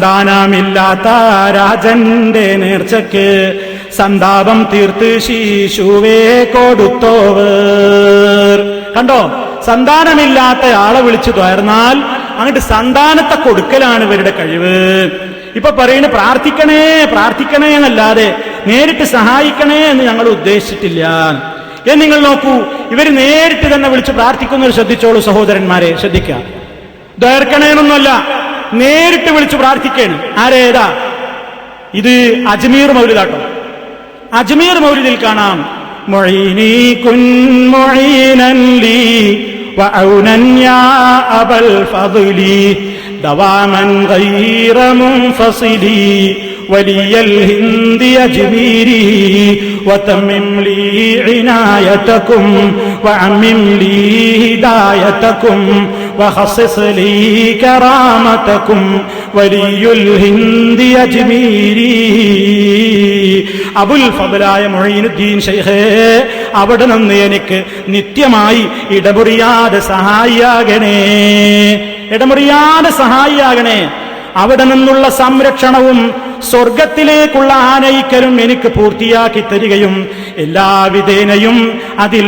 ദാനമില്ലാത്ത രാജന്റെ നേർച്ചയ്ക്ക് സന്താപം തീർത്ത് ശിശുവേ കൊടുത്തോവർ. കണ്ടോ? സന്താനമില്ലാത്ത ആളെ വിളിച്ചു തുയർന്നാൽ അങ്ങോട്ട് സന്താനത്തെ കൊടുക്കലാണ് ഇവരുടെ കഴിവ്. ഇപ്പൊ പറയുന്ന പ്രാർത്ഥിക്കണേ പ്രാർത്ഥിക്കണേ എന്നല്ലാതെ നേരിട്ട് സഹായിക്കണേ എന്ന് ഞങ്ങൾ ഉദ്ദേശിച്ചിട്ടില്ല. എന്ന് നിങ്ങൾ നോക്കൂ ഇവർ നേരിട്ട് തന്നെ വിളിച്ച് പ്രാർത്ഥിക്കുന്നവർ ശ്രദ്ധിച്ചോളൂ സഹോദരന്മാരെ ശ്രദ്ധിക്കുക ദയർക്കണേനൊന്നുമല്ല നേരിട്ട് വിളിച്ചു പ്രാർത്ഥിക്കാണ് ആരേതാ ഇത് അജ്മീർ മൗലിദാട്ടോ അജ്മീർ മൗലിദിൽ കാണാം മൊഴീനി കുൻ മൊഴീനൻ ലീ وعونا يا أبا الفضل دواما غير منفصل ولي الهند أجميري وتمم لي عنايتكم وعمم لي هدايتكم وخصص لي كرامتكم ولي الهند أجميري അബുൽ ഫബലായ മൊഴീനുദ്ദീൻ ഷെയ്ഖേ അവിടെ നിന്ന് എനിക്ക് നിത്യമായി ഇടമുറിയാതെ സഹായിയാകണേ ഇടമുറിയാതെ സഹായിയാകണേ അവിടെ നിന്നുള്ള സംരക്ഷണവും സ്വർഗത്തിലേക്കുള്ള ആനയിക്കലും എനിക്ക് പൂർത്തിയാക്കി തരികയും എല്ലാവിധേനയും അതിൽ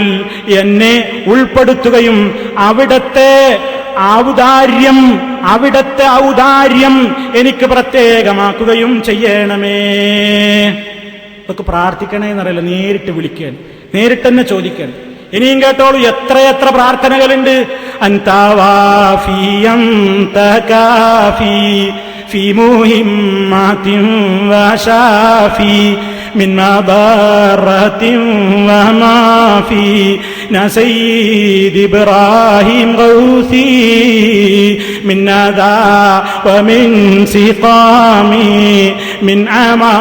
എന്നെ ഉൾപ്പെടുത്തുകയും അവിടത്തെ ഔദാര്യം അവിടത്തെ ഔദാര്യം എനിക്ക് പ്രത്യേകമാക്കുകയും ചെയ്യണമേ ഇതൊക്കെ പ്രാർത്ഥിക്കണേ എന്നറിയില്ല നേരിട്ട് വിളിക്കാൻ നേരിട്ട് തന്നെ ചോദിക്കാൻ ഇനിയും കേട്ടോളൂ എത്രയെത്ര പ്രാർത്ഥനകളുണ്ട് അന്താവാഫി അന്തകാഫി في مهمات وشافي من مضرة وما في نسيد إبراهيم غوثي من أذى ومن سقام من عمى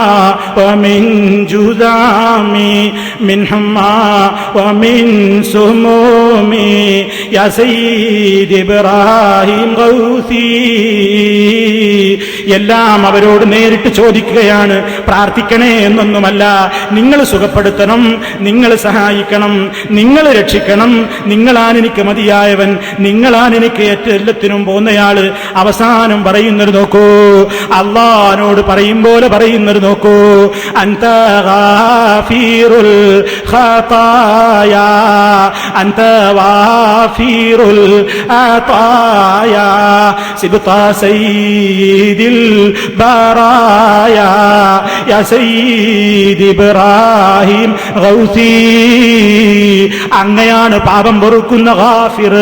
ومن جذام من حمى ومن سموم يا سيد إبراهيم غوثي എല്ലാം അവരോട് നേരിട്ട് ചോദിക്കുകയാണ് പ്രാർത്ഥിക്കണേ എന്നൊന്നുമല്ല നിങ്ങൾ സുഖപ്പെടുത്തണം നിങ്ങൾ സഹായിക്കണം നിങ്ങൾ രക്ഷിക്കണം നിങ്ങളാണ് എനിക്ക് മതിയായവൻ നിങ്ങളാണ് എനിക്ക് ഏറ്റവും എല്ലാത്തിനും പോകുന്നയാള് അവസാനം പറയുന്നത് നോക്കൂ അള്ളഹാനോട് പറയും പോലെ പറയുന്നത് നോക്കൂ. അന്തീറുൽ ഗാഫീറുൽ ഖതായ. അന്ത വാഫീറുൽ ആതായ. സിബ്ത സയ്യിദിൽ ബറായ. യാ ഗൗസി. അങ്ങയാണ് പാപം പൊറുക്കുന്ന ഗാഫിർ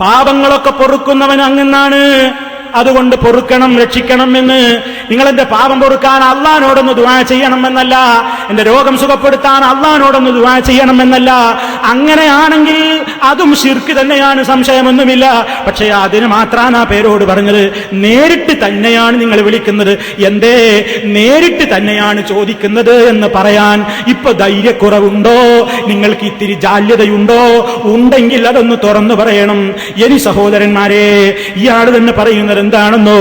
പാപങ്ങളൊക്കെ പൊറുക്കുന്നവൻ അങ്ങെന്നാണ് അതുകൊണ്ട് പൊറുക്കണം രക്ഷിക്കണം എന്ന് നിങ്ങൾ എന്റെ പാപം പൊറുക്കാൻ അള്ളഹാനോടൊന്ന് ദുവാ ചെയ്യണമെന്നല്ല എന്റെ രോഗം സുഖപ്പെടുത്താൻ അള്ളഹാനോടൊന്ന് ദുവാ ചെയ്യണമെന്നല്ല അങ്ങനെയാണെങ്കിൽ അതും ശിർക്ക് തന്നെയാണ് സംശയമൊന്നുമില്ല. പക്ഷേ അതിന് മാത്രമാണ് ആ പേരോട് പറഞ്ഞത്. നേരിട്ട് തന്നെയാണ് നിങ്ങൾ വിളിക്കുന്നത്. എന്തേ? നേരിട്ട് തന്നെയാണ് ചോദിക്കുന്നത് എന്ന് പറയാൻ ഇപ്പൊ ധൈര്യക്കുറവുണ്ടോ? നിങ്ങൾക്ക് ഇത്തിരി ജാല്യതയുണ്ടോ? ഉണ്ടെങ്കിൽ അതൊന്ന് തുറന്നു പറയണം. എനി സഹോദരന്മാരെ ഇയാൾ തന്നെ പറയുന്നത് എന്താണെന്നോ